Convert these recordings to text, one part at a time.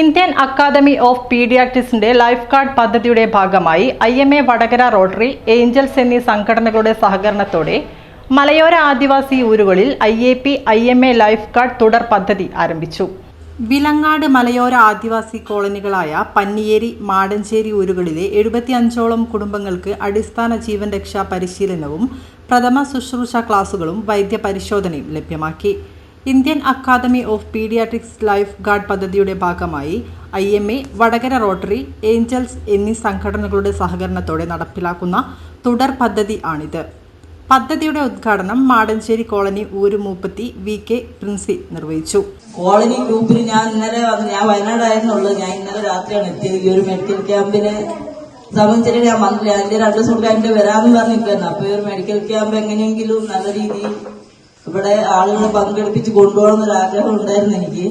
Indian academy of പീഡിയാട്രിക്സിന്റെ life guard പദ്ധതിയുടെ ഭാഗമായി I M A Vadakara rotary angels എന്നീ സംഘടനകളുടെ സഹകരണത്തോടെ മലയോര ആദിവാസി ഊരുകളിൽ I A P I M A life guard തുടർ പദ്ധതി ആരംഭിച്ചു. വിലങ്ങാട് മലയോര ആദിവാസി കോളനികളായ പന്നിയേരി മാടഞ്ചേരി ഊരുകളിലെ എഴുപത്തിയഞ്ചോളം കുടുംബങ്ങൾക്ക് അടിസ്ഥാന ജീവൻ രക്ഷാ പരിശീലനവും പ്രഥമ ശുശ്രൂഷ ക്ലാസുകളും വൈദ്യ പരിശോധനയും ലഭ്യമാക്കി. Indian academy of pediatrics life guard പദ്ധതിയുടെ ഭാഗമായി I M A Vadakara rotary angels എന്നീ സംഘടനകളുടെ സഹകരണത്തോടെ നടപ്പിലാക്കുന്ന തുടർ പദ്ധതി ആണിത്. പദ്ധതിയുടെ ഉദ്ഘാടനം മാടഞ്ചേരി കോളനി ഊരുമൂപ്പത്തി വി കെ പ്രിൻസി നിർവഹിച്ചു. കോളനി ഗ്രൂപ്പിൽ ഞാൻ ഇന്നലെ ഞാൻ വയനാടായിരുന്നുള്ളൂ. ഞാൻ ഇന്നലെ രാത്രിയാണ് എത്തിയത്. ഈ ഒരു മെഡിക്കൽ ക്യാമ്പിന് സംബന്ധിച്ചിട്ട് ഞാൻ വന്നില്ല. അതിന്റെ രണ്ടു ദിവസം കൂടെ അതിന്റെ വരാമെന്ന് പറഞ്ഞിരിക്കുന്നു അപ്പൊ ഈ ഒരു മെഡിക്കൽ ക്യാമ്പ് എങ്ങനെയെങ്കിലും നല്ല രീതിയിൽ ഇവിടെ ആളുകളെ പങ്കെടുപ്പിച്ച് കൊണ്ടുപോകണം എന്നൊരു ആഗ്രഹം ഉണ്ടായിരുന്നു എനിക്ക്.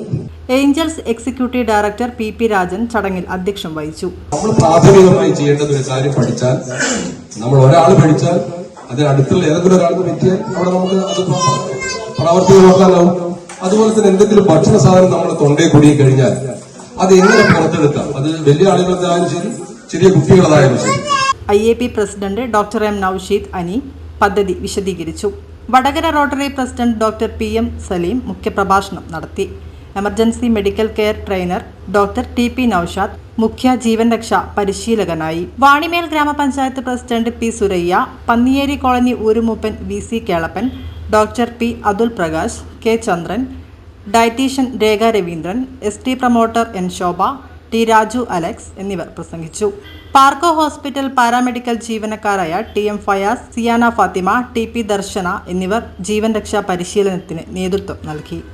Angels executive director P P Rajan ചടങ്ങിൽ അധ്യക്ഷം വഹിച്ചു. നമ്മൾ പ്രാഥമികമായി ചെയ്യേണ്ടത് ഒരു കാര്യം പഠിച്ചാൽ നമ്മൾ ഒരാൾ പഠിച്ചാൽ അതിന് അടുത്തുള്ള ഏതെങ്കിലും ഒരാൾക്ക് പറ്റിയാൽ അവിടെ നമുക്ക് അത് പ്രാവർത്തികമാക്കാനാവും അതുപോലെ തന്നെ എന്തെങ്കിലും ഭക്ഷണ സാധനം നമ്മൾ തൊണ്ടയിൽ കുടുങ്ങി കഴിഞ്ഞാൽ അത് എങ്ങനെ പുറത്തെടുക്കാം? അത് വലിയ ആളുകളായാലും ശരി ചെറിയ കുട്ടികളായാലും ശരി. I A P president doctor M Naushid അനി പദ്ധതി വിശദീകരിച്ചു. Vadakara rotary president doctor P M Saleem മുഖ്യപ്രഭാഷണം നടത്തി. Emergency medical care trainer doctor T P Naushad മുഖ്യ ജീവൻ രക്ഷാ പരിശീലകനായി. വാണിമേൽ ഗ്രാമപഞ്ചായത്ത് president P Suraiya Panniyeri colony ഊരുമൂപ്പൻ V C Kelappan doctor P Athul Prakash K Chandran dietician Rekha Raveendran S T promoter N Shobha T Raju Alex എന്നിവർ പ്രസംഗിച്ചു. Parco hospital paramedical ജീവനക്കാരായ T M Fayas Siyana Fathima T P Darshana എന്നിവർ ജീവൻ രക്ഷാ പരിശീലനത്തിന് നേതൃത്വം നൽകി.